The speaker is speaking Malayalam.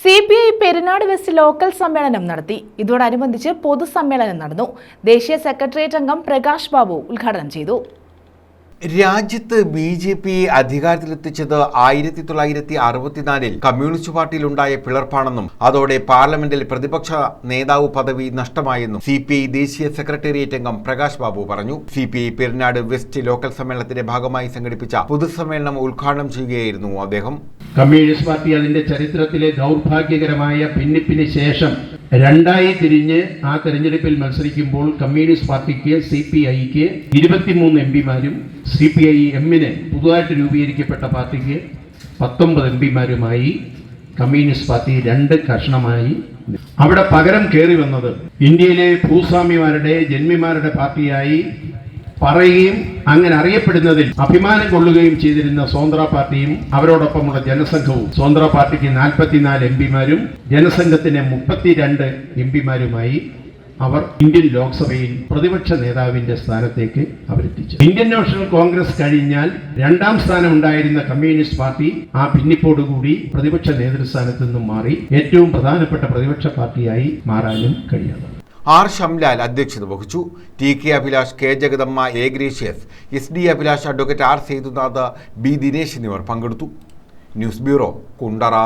C P I Perunad west local സമ്മേളനം നടത്തി. ഇതോടനുബന്ധിച്ച് പൊതുസമ്മേളനം നടന്നു. ദേശീയ സെക്രട്ടേറിയറ്റ് അംഗം പ്രകാശ് ബാബു ഉദ്ഘാടനം ചെയ്തു. രാജ്യത്ത് ബി ജെ പി അധികാരത്തിലെത്തിച്ചത് ആയിരത്തി തൊള്ളായിരത്തി അറുപത്തിനാലിൽ കമ്മ്യൂണിസ്റ്റ് പാർട്ടിയിലുണ്ടായ പിളർപ്പാണെന്നും അതോടെ പാർലമെന്റിൽ പ്രതിപക്ഷ നേതാവ് പദവി നഷ്ടമായെന്നും സി പി ഐ ദേശീയ സെക്രട്ടേറിയറ്റ് അംഗം പ്രകാശ് ബാബു പറഞ്ഞു. C P I Perunad west local സമ്മേളനത്തിന്റെ ഭാഗമായി സംഘടിപ്പിച്ച പൊതുസമ്മേളനം ഉദ്ഘാടനം ചെയ്യുകയായിരുന്നു അദ്ദേഹം. കമ്മ്യൂണിസ്റ്റ് പാർട്ടി അതിന്റെ ചരിത്രത്തിലെ ദൗർഭാഗ്യകരമായ ഭിന്നിപ്പിന് ശേഷം രണ്ടായി തിരിഞ്ഞ് ആ തെരഞ്ഞെടുപ്പിൽ മത്സരിക്കുമ്പോൾ കമ്മ്യൂണിസ്റ്റ് പാർട്ടിക്ക് സി പി ഐക്ക് ഇരുപത്തിമൂന്ന് എം പിമാരും സി പി ഐ എമ്മിന് പുതുതായിട്ട് രൂപീകരിക്കപ്പെട്ട പാർട്ടിക്ക് പത്തൊമ്പത് എം പിമാരുമായി കമ്മ്യൂണിസ്റ്റ് പാർട്ടി രണ്ട് കഷണമായി അവിടെ പകരം കയറി വന്നത് ഇന്ത്യയിലെ ഭൂസ്വാമിമാരുടെ ജന്മിമാരുടെ പാർട്ടിയായി പറയുകയും അങ്ങനെ അറിയപ്പെടുന്നതിൽ അഭിമാനം കൊള്ളുകയും ചെയ്തിരുന്ന സ്വതന്ത്ര പാർട്ടിയും അവരോടൊപ്പമുള്ള ജനസംഘവും സ്വതന്ത്ര പാർട്ടിക്ക് നാൽപ്പത്തിനാല് എം പിമാരും ജനസംഘത്തിന് മുപ്പത്തിരണ്ട് എം പിമാരുമായി അവർ ഇന്ത്യൻ ലോക്സഭയിൽ പ്രതിപക്ഷ നേതാവിന്റെ സ്ഥാനത്തേക്ക് അവരെത്തിച്ചു. ഇന്ത്യൻ നാഷണൽ കോൺഗ്രസ് കഴിഞ്ഞാൽ രണ്ടാം സ്ഥാനം ഉണ്ടായിരുന്ന കമ്മ്യൂണിസ്റ്റ് പാർട്ടി ആ ഭിന്നിപ്പോടുകൂടി പ്രതിപക്ഷ നേതൃസ്ഥാനത്ത് നിന്നും മാറി ഏറ്റവും പ്രധാനപ്പെട്ട പ്രതിപക്ഷ പാർട്ടിയായി മാറാനും കഴിയാതെ. ആർ ഷംലാൽ അധ്യക്ഷത വഹിച്ചു. T K Abhilash K Jagadamma A Gracious S D Abhilash advocate R Sethunath B Dinesh എന്നിവർ പങ്കെടുത്തു. News bureau Kundara.